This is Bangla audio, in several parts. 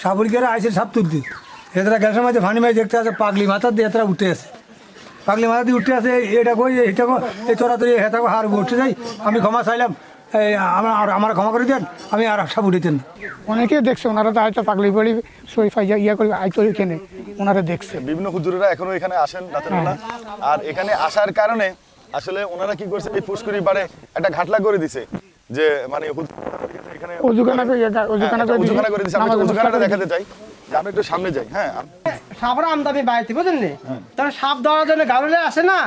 সাবুরিকেরা আইসে সাপ তুলতে। এতরা গ্যাসের মাঝে ফানি মাঝে দেখতে আছে পাগলি মাথা দিয়ে এতরা উঠে আছে পাগলি মাথা দিয়ে উঠে আছে এটা কই এটা কই এই তোরা তুই হেতা হার উঠে যাই আমি ক্ষমা চাইলাম। এই আমার আর- আমার ক্ষমা করে দেন আমি আর সাপ উঠেছেন অনেকে দেখছে ওনারা তো হয়তো পাগলি পড়ি সই ফাইজা ইয়া করে আইতো এখানে ওনারা দেখছে। বিভিন্ন হুজুরেরা এখনও এখানে আসেন রাতের বেলা। আর এখানে আসার কারণে আসলে ওনারা কি করছে এই পুষ্করি পাড়ে একটা ঘাটলা করে দিছে যে মানে হুজুর এখানে করে হ্যাঁ, করে দিছে আমি নামাজ একটু ব্যবস্থা উজুখানাটা করে দেখাতে চাই যে একটু সামনে যাই হ্যাঁ সাপরা আমদামি বাড়িতে বুঝলেন তখন সাপ ধরার জন্য গাড়লে আসে না?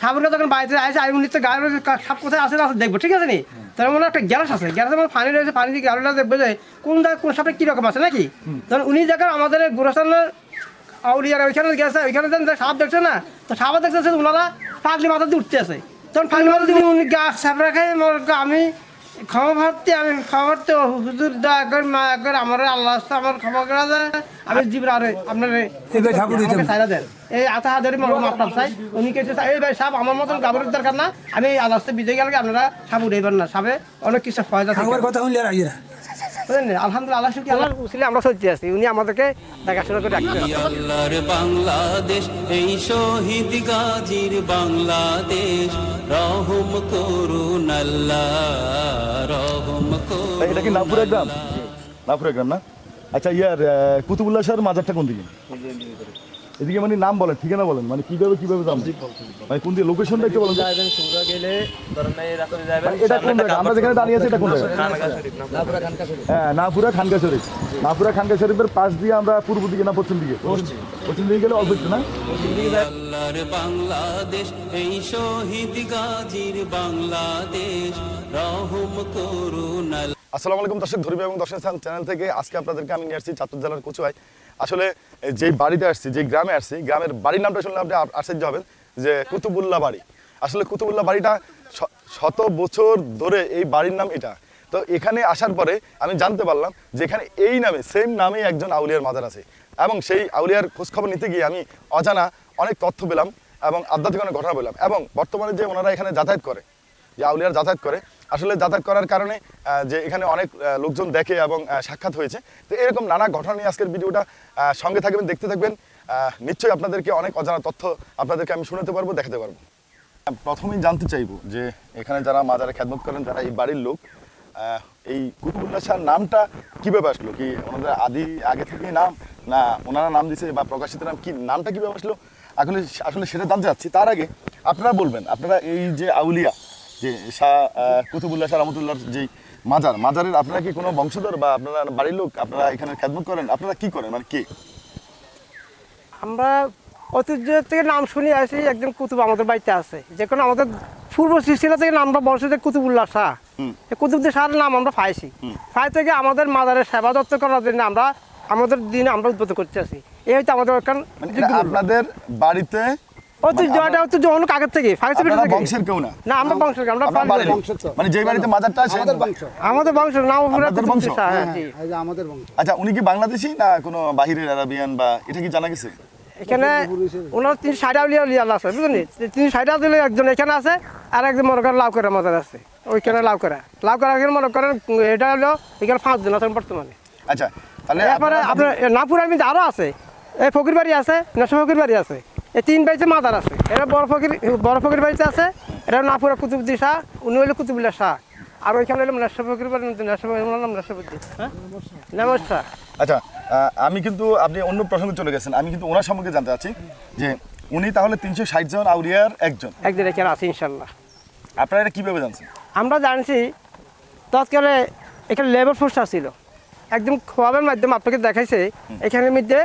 সাপরা তখন বাড়িতে আসে আমি নিচ্ছে গাড়ি সাপ কোথায় আসে না দেখব ঠিক আছে নি? তার মনে একটা গ্যাস আছে। গ্যাসের মধ্যে পানি রয়েছে পানি দিয়ে গাড়িটা দেখব যে কোন জায়গায় কোন সাপটা কীরকম আছে নাকি? তখন উনি দেখেন আমাদের গোরস্থানের আউলিয়ার ওইখানে গেছে ওইখানে সাপ দেখছে না? তো সাপ দেখছে ওনারা পাগলি মাথা দিয়ে উঠতে আছে। তখন পাগলি মাথা দিয়ে উনি গাছ সাপ রাখে আমি ক্ষমা ভাবতে আমি ক্ষমা ভাবতে হুজুর দয়া করে মায়া করে আমার আল্লাহ আমার ক্ষমা করা যায় আমি জীবন আর আপনার ঠাকুর সাইরা দেন। এই আতা হাজারি মরম আপনার চাই উনি কেছে এই ভাই সাপ আমার মতন গাবরের দরকার না। আমি আল্লাহ বিজয় গেলে আপনারা সাপ উঠাইবেন না সাপে অনেক কিছু ফয়দা থাকবে কথা শুনলে আলহামদুলিল্লাহ আল্লাহ শুক্রিয়া আল্লাহ উসিলে আমরা সহ্য আছি। উনি আমাদেরকে দেখাশোনা করে রাখছেন আল্লাহর বাংলাদেশ এই শহীদ গাজীর বাংলাদেশ। রহম করুন আল্লাহ রহম করুন এটা কি নাগপুরা গ্রাম নাগপুরা গ্রাম না? আচ্ছা ইয়ার কুতুবুল্লাহ শাহর মাজারটা কোন দিকে? এদিকে মানে নাম বলেন ঠিকানা বলেন মানে কীভাবে কীভাবে যান মানে কোন দিকে লোকেশনটা একটু বলেন তো। মানে এটা কোন জায়গা? আমরা যেখানে দাঁড়িয়ে আছি এটা কোন জায়গা? হ্যাঁ নাপুরা খানকা শরীফ। নাপুরা খানকা শরীফের পাশ দিয়ে আমরা পূর্ব দিকে না পশ্চিম দিকে? পশ্চিম। দিকে গেলে অল্প একটু না? আল্লাহর বাংলাদেশ এই শহীদ গাজীর বাংলাদেশ রহম করুন আল্লাহ। আসসালামু আলাইকুম দর্শক ধর্মী এবং দর্শক স্থান চ্যানেল থেকে আজকে আপনাদেরকে আমি নিয়ে আসছি চাঁদপুর জেলার কচুয়ায়। আসলে যে বাড়িতে আসছি যে গ্রামে আসছি, গ্রামের বাড়ির নামটা শুনলে আপনি আশ্চর্য হবেন যে কুতুবুল্লাহ বাড়ি। আসলে কুতুবুল্লাহ বাড়িটা শত বছর ধরে এই বাড়ির নাম এটা। তো এখানে আসার পরে আমি জানতে পারলাম যে এখানে এই নামে সেম নামেই একজন আউলিয়ার মাজার আছে। এবং সেই আউলিয়ার খোঁজখবর নিতে গিয়ে আমি অজানা অনেক তথ্য পেলাম এবং আধ্যাত্মিক অনেক ঘটনা পেলাম এবং বর্তমানে যে ওনারা এখানে যাতায়াত করে, যে আউলিয়ার যাতায়াত করে আসলে যাতায়াত করার কারণে যে এখানে অনেক লোকজন দেখে এবং সাক্ষাৎ হয়েছে। তো এরকম নানা ঘটনা নিয়ে আজকের ভিডিওটা সঙ্গে থাকবেন, দেখতে থাকবেন। নিশ্চয়ই আপনাদেরকে অনেক অজানা তথ্য আপনাদেরকে আমি শোনাতে পারব, দেখাতে পারব। প্রথমেই জানতে চাইব যে এখানে যারা মাজারে খেদমত করেন, যারা এই বাড়ির লোক এই কুতুবুল্লাহ শাহ নামটা কীভাবে আসলো? কি ওনাদের আদি, আগে থেকেই নাম, না ওনারা নাম দিছে বা প্রকাশিত নাম, কি নামটা কীভাবে আসলো? আসলে আসলে সেটা জানতে চাচ্ছি। তার আগে আপনারা বলবেন, আপনারা এই যে আউলিয়া যে শাহ কুতুবুল্লাহ শাহ রহমতুল্লাহর যে মাজার মাজারের আপনারা কি কোনো বংশধর বা আপনারা বাড়ির লোক আপনারা এখানে খেদমত করেন? আপনারা কি করেন? মানে কে? আমরা ঐতিহ্য থেকে নাম শুনে আসি একজন কুতুব আমাদের বাড়িতে আছে। যে কোনো আমাদের পূর্ব সিলসিলা থেকে নামটা বলছে যে কুতুবুল্লাহ শাহ। কুতুবদের শাহের নাম আমরা পাইছি। পাই থেকে আমাদের মাজারের সেবা যত্ন করার জন্য আমরা আমাদের দিনে আমরা উদ্বোধন করতে আছি এই হয়তো আমাদের মানে আপনাদের বাড়িতে ঐতিহ্য অনেক আগের থেকে? আপনারা থেকে? বংশের কেউ না। না আমরা বংশ আমরা আপনার। মানে যেই বাড়িতে মাজারটা আছে আমাদের বংশ। নাম আপনাদের বংশ? জি আচ্ছা উনি কি বাংলাদেশি না কোনো বাহিরের আরাবিয়ান বা এটা কি জানা গেছে? এখানে ওনার তিন সাইডা উলিয়া উলিয়া আছে বুঝলেন? তিন সাইডা দিলে একজন এখানে আছে আর একজন মনে করেন লাউ করে মজার আছে। ওইখানে লাউ করা। লাউ করা এখানে মনে করেন এটা হলো এখানে পাঁচজন আছেন বর্তমানে। আচ্ছা তাহলে এরপরে আপনার নাপুর আমি আরও আছে। এই ফকির বাড়ি আছে নেশা ফকির বাড়ি আছে। এই তিন বাড়িতে মাদার আছে এটা বড় ফকির বড় ফকির বাড়িতে আছে এটা নাপুরা কুতুবদি শাহ উনি হইল কুতুবুল্লাহ শাহ। আর ওইখানে হলো নেশা ফকির বাড়ি নেশা ফকির নাম নেশাবুদ্দি হ্যাঁ? নমস্কার আচ্ছা আমি কিন্তু আপনি অন্য প্রসঙ্গে চলে গেছেন আমি কিন্তু ওনার সম্পর্কে জানতে চাচ্ছি যে উনি তাহলে তিনশো ষাট জন আউরিয়ার একজন। একদিন এখানে আছে ইনশাল্লাহ। আপনারা এটা কীভাবে জানছেন? আমরা জানছি তৎকালে এখানে লেবার ফোর্স ছিল। একদম খোয়াবের মাধ্যমে আপনাকে দেখাইছে এখানের মধ্যে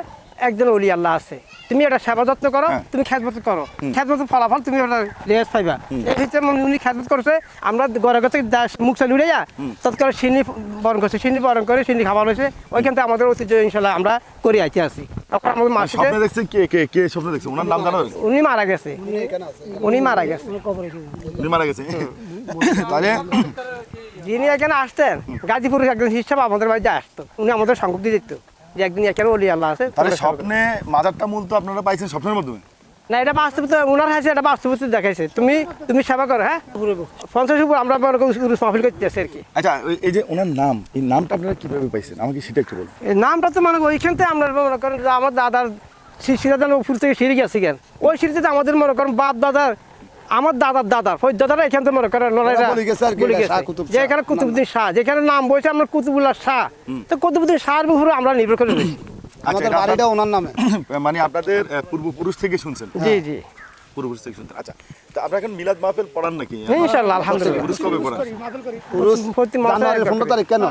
একজন অলি আল্লাহ আছে। তুমি এটা সেবা যত্ন করো হ্যাঁ। তুমি খেদমত করো। খেদমত ফলাফল তুমি ওটা রেস পাইবা। এই উনি খেদমত করছে আমরা থেকে দা- মুখ চালু উড়ে যা তৎকালে সিন্নি বরণ করছে সিন্নি বরণ করে সিন্নি খাবার হয়েছে। ওইখান থেকে আমাদের ঐতিহ্য ইনশাল্লাহ আমরা করে আইতে জানো উনি মারা গেছে। উনি মারা গেছে। উনি মারা গেছে। তাহলে যিনি এখানে আসতেন গাজীপুরের একজন হিসাব আমাদের বাড়িতে আসতো। উনি আমাদের দিয়ে দিত। যে একদিন এখানে অলি আল্লাহ আছে তাহলে স্বপ্নে মাজারটা মূল তো আপনারা পাইছেন স্বপ্নের মাধ্যমে? না এটা বাস্তবতা ওনার হাসি এটা বাস্তবতা দেখাইছে। তুমি তুমি সেবা করো হ্যাঁ? পঞ্চাশ উপর আমরা মাহফিল করতে আর কি। আচ্ছা এই যে ওনার নাম এই নামটা আপনারা কীভাবে পাইছেন? আমাকে সেটা একটু বলুন। এই নামটা তো মনে ওইখান থেকে আমরা মনে করেন আমার দাদার সিরাদান উপর থেকে সিঁড়ি গেছে কেন? ওই সিঁড়িতে আমাদের মনে করেন বাপ দাদার আমার দাদার দাদার ওই দাদারা এখান থেকে মনে করেন যে শাহ। এখানে কুতুবুদ্দিন শাহ যেখানে নাম বলছে আমরা কুতুবুল্লাহ শাহ। তো কুতুবুদ্দিন শাহর উপরে আমরা নির্ভর করে আমাদের বাড়িটা ওনার নামে। মানে আপনাদের পূর্বপুরুষ থেকে শুনছেন। জি জি। আচ্ছা তো আপনারা এখন মিলাদ মাহফিল পড়ান নাকি? ইনশাল্লাহ আলহামদুলিল্লাহ। পুরুষ কবে পড়ান? পুরুষ প্রতি মাসে জানুয়ারি একবার পনেরো করে। তারিখ কেন?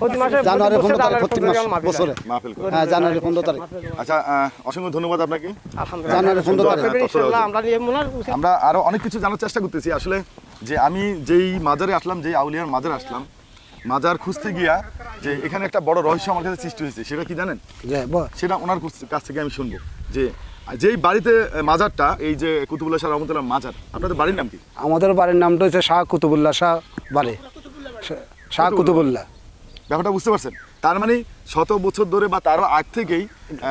প্রতি মাসে জানুয়ারি প্রতি পনেরো বছর তারিখ প্রতি মাস বছরে। মাহফিল করে হ্যাঁ জানুয়ারি পনেরো তারিখ। আচ্ছা অসংখ্য ধন্যবাদ আপনাকে। আলহামদুলিল্লাহ। জানুয়ারি পনেরো তারিখ। তবে ইনশাল্লাহ আমরা নিয়ে আমরা আরও অনেক কিছু জানার চেষ্টা করতেছি। আসলে যে আমি যেই মাজারে আসলাম যেই আউলিয়ার মাজারে আসলাম মাজার খুঁজতে গিয়া যে এখানে একটা বড় রহস্য আমার কাছে সৃষ্টি হয়েছে। সেটা কি জানেন? সেটা ওনার কাছ থেকে আমি শুনব। যে যেই বাড়িতে মাজারটা এই যে কুতুবুল্লাহ শাহ রহমতুল্লাহ মাজার আপনাদের বাড়ির নাম কি? আমাদের বাড়ির নামটা হচ্ছে শাহ কুতুবুল্লাহ শাহ বাড়ি। শাহ কুতুবুল্লাহ। ব্যাপারটা বুঝতে পারছেন? তার মানে শত বছর ধরে বা তারও আগ থেকেই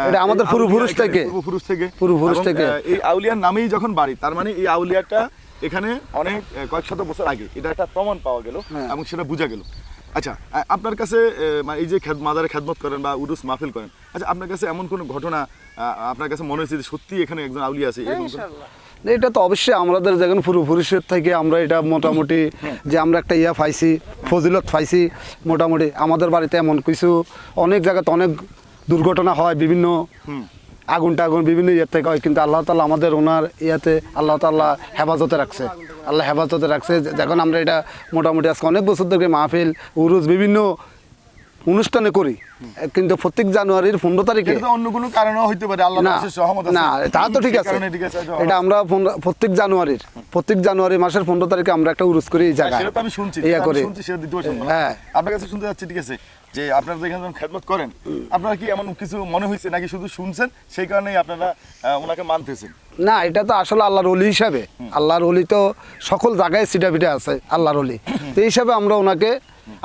এটা আমাদের পূর্বপুরুষ থেকে। পূর্বপুরুষ থেকে। পূর্বপুরুষ থেকে। এই আউলিয়ার নামেই যখন বাড়ি তার মানে এই আউলিয়াটা এখানে অনেক কয়েক শত বছর আগে এটা একটা প্রমাণ পাওয়া গেল হ্যাঁ। এবং সেটা বোঝা গেল। আচ্ছা আপনার কাছে মানে এই যে মাজারে খেদমত করেন বা উরুস মাহফিল করেন আচ্ছা আপনার কাছে এমন কোনো ঘটনা আপনার কাছে মনে হয়েছে যে সত্যি এখানে একজন আউলিয়া আছে এরকম এটা তো অবশ্যই আমাদের যখন পূর্বপুরুষের থেকে আমরা এটা মোটামুটি যে আমরা একটা ইয়া পাইছি ফজিলত পাইছি মোটামুটি আমাদের বাড়িতে এমন কিছু অনেক জায়গাতে অনেক দুর্ঘটনা হয় বিভিন্ন আগুন টাগুন বিভিন্ন ইয়ে থেকে হয় কিন্তু আল্লাহ তালা আমাদের ওনার ইয়াতে আল্লাহ তাল্লাহ হেফাজতে রাখছে। আল্লাহ হেফাজতে রাখছে। যখন আমরা এটা মোটামুটি আজকে অনেক বছর ধরে মাহফিল উরুজ বিভিন্ন অনুষ্ঠানে করি কিন্তু প্রত্যেক জানুয়ারির পনেরো তারিখে অন্য কোনো কারণেও হইতে পারে আল্লাহ না না তা তো ঠিক আছে। এটা আমরা প্রত্যেক জানুয়ারির প্রত্যেক জানুয়ারি মাসের পনেরো তারিখে আমরা একটা উরুজ করি এই জায়গায়। ইয়া করি। হ্যাঁ। আপনার কাছে শুনতে যাচ্ছি ঠিক আছে। যে আপনারা যেখানে যখন খেদমত করেন আপনারা কি এমন কিছু মনে হয়েছে নাকি শুধু শুনছেন? সেই কারণেই আপনারা ওনাকে মানতেছেন। না এটা তো আসলে আল্লাহর অলি হিসাবে। আল্লাহর অলি তো সকল জায়গায় সিটা পিঠা আছে আল্লাহর অলি তো এই হিসাবে আমরা ওনাকে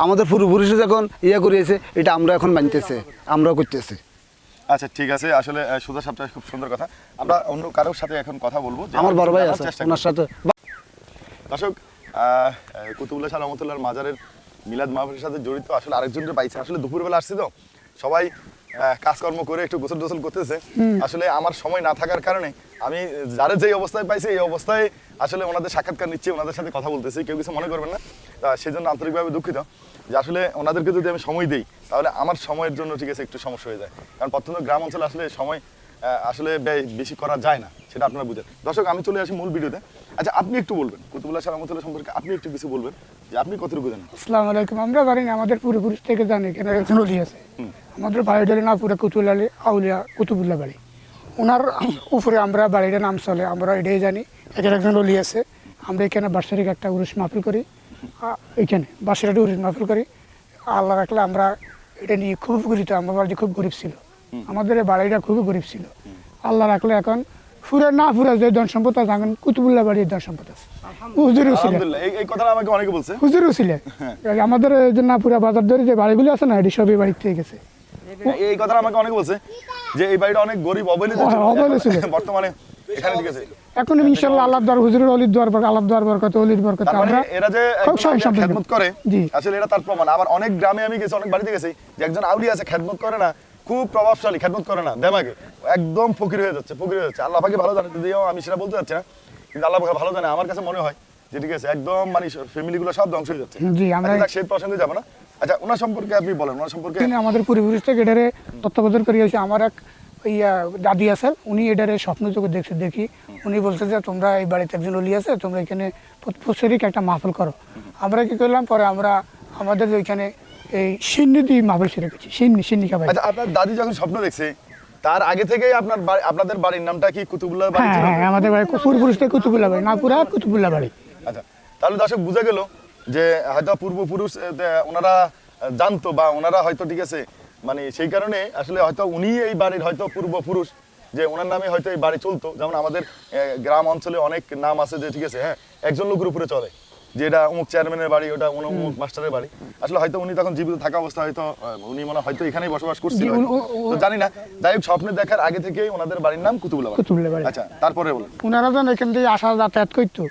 আমাদের পূর্বপুরুষে যখন ইয়ে করিয়েছে এটা আমরা এখন মানতেছে আমরাও করতেছি। আচ্ছা ঠিক আছে। আসলে সুধা সাপটা খুব সুন্দর কথা। আমরা অন্য কারোর সাথে এখন কথা বলব। আমার বড় ভাই আছে ওনার সাথে দর্শক কুতুবুল্লাহ শাহ রহমতুল্লাহর মাজারের মিলাদ মাহফিলের সাথে জড়িত আসলে আরেকজনকে পাইছে। আসলে দুপুরবেলা আসছি তো সবাই কাজকর্ম করে একটু গোসল টোসল করতেছে আসলে আমার সময় না থাকার কারণে আমি যারা যেই অবস্থায় পাইছি এই অবস্থায় আসলে ওনাদের সাক্ষাৎকার নিচ্ছি ওনাদের সাথে কথা বলতেছি কেউ কিছু মনে করবেন না। তা সেই জন্য আন্তরিকভাবে দুঃখিত যে আসলে ওনাদেরকে যদি আমি সময় দিই তাহলে আমার সময়ের জন্য ঠিক আছে একটু সমস্যা হয়ে যায়। কারণ প্রত্যন্ত গ্রাম অঞ্চলে আসলে সময় আসলে ব্যয় বেশি করা যায় না সেটা আপনারা বুঝেন। দর্শক আমি চলে আসি মূল ভিডিওতে। আচ্ছা আপনি একটু বলবেন কুতুবুল্লাহ শাহ রহমতুল্লাহ সম্পর্কে আপনি একটু কিছু বলবেন। আপনি কতটুকু জানেন? আসসালামু আলাইকুম। আমরা জানি না আমাদের পূর্বপুরুষ থেকে জানি এখানে একজন অলি আছে। আমাদের বাড়িটার নাম পুরো কুতুল আলী আউলিয়া কুতুবুল্লাহ বাড়ি। ওনার উপরে আমরা বাড়িটার নাম চলে আমরা এটাই জানি এখানে একজন অলি আছে। আমরা এখানে বার্ষিক একটা উরুস মাহফিল করি। এখানে বার্ষিক একটা উরুস মাহফিল করি। আল্লাহ রাখলে আমরা এটা নিয়ে খুব উপকৃত। আমার বাড়ি খুব গরিব ছিল। আমাদের বাড়িটা খুবই গরিব ছিল। আল্লাহ রাখলে এখন ফুরে না ফুরে যে ধন সম্পদ আছে এখন কুতুবুল্লাহ বাড়ির ধন সম্পদ আছে। হুজুরও ছিল। এই এই কথাটা আমাকে অনেকে বলছে। হুজুরও ছিলেন আমাদের যে নাপুরা বাজার ধরে যে বাড়িগুলো আছে না এটি সবই বাড়ি থেকে গেছে। এই কথাটা আমাকে অনেকে বলছে যে এই বাড়িটা অনেক গরিব অবহেলিত অবহেলিত ছিল। বর্তমানে এখানে আল্লাহ হুজুরের অলির বরকত আল্লাহ বরকত অলির বরকত। মানে আমরা এরা যে। খেদমত করে জি। আসলে এটা তার প্রমাণ। আবার অনেক গ্রামে আমি গেছি অনেক বাড়িতে গেছি যে একজন আউলিয়া আছে খেদমত করে না খুব প্রভাবশালী খেদমত করে না দেমাগে একদম ফকির হয়ে যাচ্ছে ফকির হয়ে যাচ্ছে। আল্লাহ পাকে ভালো জানে যদিও আমি সেটা বলতে চাচ্ছি না কিন্তু আল্লাহ পাকে ভালো জানে আমার কাছে মনে হয় যে ঠিক আছে একদম মানে ফ্যামিলিগুলো সব ধ্বংস হয়ে যাচ্ছে। জি, আমরা- আচ্ছা, সেই প্রসঙ্গে যাব না। আচ্ছা ওনার সম্পর্কে আপনি বলেন ওনার সম্পর্কে আমাদের পূর্বপুরুষ থেকে এটারে তত্ত্বাবধান করিয়েছে আমার এক ইয়া দাদি আছেন উনি এটারে স্বপ্ন চোখে দেখছে দেখি। উনি বলছে যে তোমরা এই বাড়িতে একজন অলি আছে তোমরা এখানে প্রত্যেক একটা মাহফিল করো। আমরা কি করলাম? পরে আমরা আমাদের ওইখানে এই সিন্নিদি মাহফিল সেরে গেছি। সিন্নি সিন্নিকা ভাই আচ্ছা আপনার দাদি যখন স্বপ্ন দেখছে তার আগে থেকেই আপনার আপনাদের বাড়ির নামটা কি? কুতুবুল্লাহ বাড়ি হ্যাঁ হ্যাঁ আমাদের বাড়ি পূর্বপুরুষ থেকে কুতুবুল্লাহ বাড়ি নাপুরা কুতুবুল্লাহ বাড়ি। আচ্ছা তাহলে দর্শক বুঝে গেল যে হয়তো পূর্বপুরুষ ওনারা জানতো বা ওনারা হয়তো ঠিক আছে মানে সেই কারণে আসলে হয়তো উনি এই বাড়ির হয়তো পূর্বপুরুষ যে ওনার নামে হয়তো এই বাড়ি চলতো। যেমন আমাদের গ্রাম অঞ্চলে অনেক নাম আছে যে ঠিক আছে হ্যাঁ একজন লোকের উপরে চলে। যে এটা অমুক চেয়ারম্যানের বাড়ি ওটা অমুক মাস্টারের বাড়ি। আসলে হয়তো উনি তখন জীবিত থাকা অবস্থা হয়তো উনি মনে হয়তো এখানেই বসবাস করছিল। জানি না। যাই হোক স্বপ্নে দেখার আগে থেকেই ওনাদের বাড়ির নাম। কুতুবুল্লাহ বাড়ি। আচ্ছা তারপরে বলুন। ওনারা যেন এখান থেকে আসা যাতায়াত করতো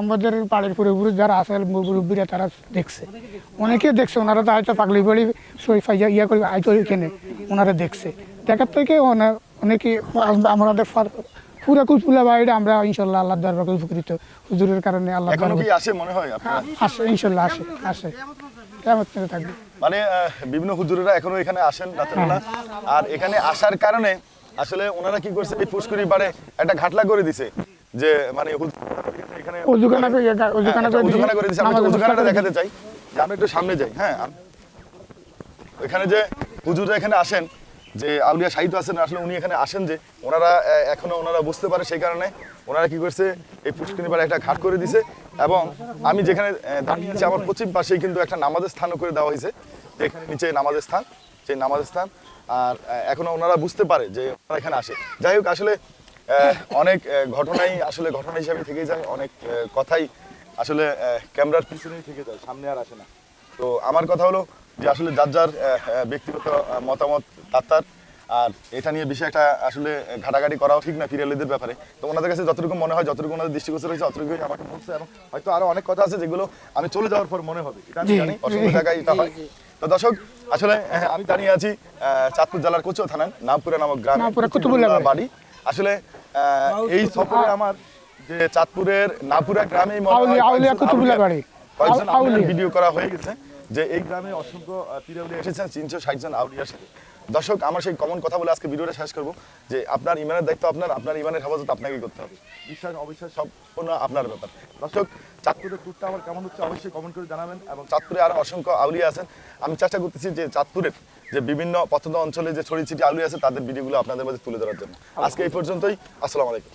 আমাদের বাড়ির পুরোপুরি যারা আছে মুরব্বীরা তারা দেখছে। অনেকে দেখছে ওনারা তো হয়তো পাগলি বাড়ি সই ফাইয়া ইয়া করে আইতো এখানে। ওনারা দেখছে। দেখার থেকে অনেকে আমাদের পুরো কুতুবুল্লাহ বাড়িটা আমরা ইনশাল্লাহ আল্লাহ দরবার উপকৃত। হুজুরের কারণে আল্লাহ এখনও কি আসে মনে হয় আপনার? আসে ইনশাল্লাহ আসে আসে। কেমন থাকবে। মানে বিভিন্ন হুজুরেরা এখনও এখানে আসেন রাতেরবেলা। আর এখানে আসার কারণে আসলে ওনারা কি করছে এই পুষ্করি পাড়ে একটা ঘাটলা করে দিছে যে মানে এখানে করে করে হ্যাঁ, করে দিছে করে দেখাতে চাই। একটু সামনে যাই। হ্যাঁ এখানে যে হুজুররা এখানে আসেন যে আউলিয়া সাহিত্য আছেন আসলে উনি এখানে আসেন যে ওনারা এখনও ওনারা বুঝতে পারে সেই কারণে ওনারা কি করছে এই পুষ্করিণী পাড়ে একটা ঘাট করে দিছে এবং আমি যেখানে আহ, দাঁড়িয়ে আছি আমার পশ্চিম পাশেই কিন্তু একটা নামাজের স্থানও করে দেওয়া হয়েছে এখানে নিচে নামাজের স্থান সেই নামাজের স্থান আর এখনও ওনারা বুঝতে পারে যে ওনারা এখানে আসে। যাই হোক আসলে অনেক ঘটনাই আসলে ঘটনা হিসাবে থেকে যায় অনেক কথাই আসলে ক্যামেরার পিছনেই থেকে যায় সামনে আর আসে না। তো আমার কথা হলো যে আসলে যার যার ব্যক্তিগত মতামত তার তার। আর এটা নিয়ে বেশি একটা আসলে ঘাটাঘাটি করাও ঠিক না ফিরিয়ালিদের ব্যাপারে। তো ওনাদের কাছে যতটুকু মনে হয় যতটুকু ওনাদের দৃষ্টিগোচর হয়েছে অতটুকুই আমাকে বলছে এবং হয়তো আরও অনেক কথা আছে যেগুলো আমি চলে যাওয়ার পর মনে হবে। এটা আমি জানি অসংখ্য জায়গায় এটা হয়। তো দর্শক আসলে আমি দাঁড়িয়ে আছি চাঁদপুর জেলার কোচো থানার নামপুরা নামক গ্রামে বাড়ি। আসলে আহ, এই সফরে আমার যে চাঁদপুরের নামপুরা গ্রামে ভিডিও করা হয়ে গেছে। যে এই গ্রামে অসংখ্য আহ, এসেছেন তিনশো ষাট জন আউলিয়ার সাথে দর্শক আমার সেই কমন কথা বলে আজকে ভিডিওটা শেষ করব যে আপনার ইমানের দায়িত্ব আপনার আপনার ইমানের হেফাজত আপনাকেই করতে হবে। বিশ্বাস অবিশ্বাস সম্পূর্ণ আপনার ব্যাপার। দর্শক চাঁদপুরের ট্যুরটা আমার কেমন হচ্ছে অবশ্যই কমেন্ট করে জানাবেন এবং চাঁদপুরে আরও অসংখ্য আউলিয়া আছেন। আমি চেষ্টা করতেছি যে চাঁদপুরের যে বিভিন্ন পছন্দ অঞ্চলে যে ছড়িয়ে ছিটি আউলিয়া আছে তাদের ভিডিওগুলো আপনাদের মধ্যে তুলে ধরার জন্য। আজকে এই পর্যন্তই আসসালামু আলাইকুম।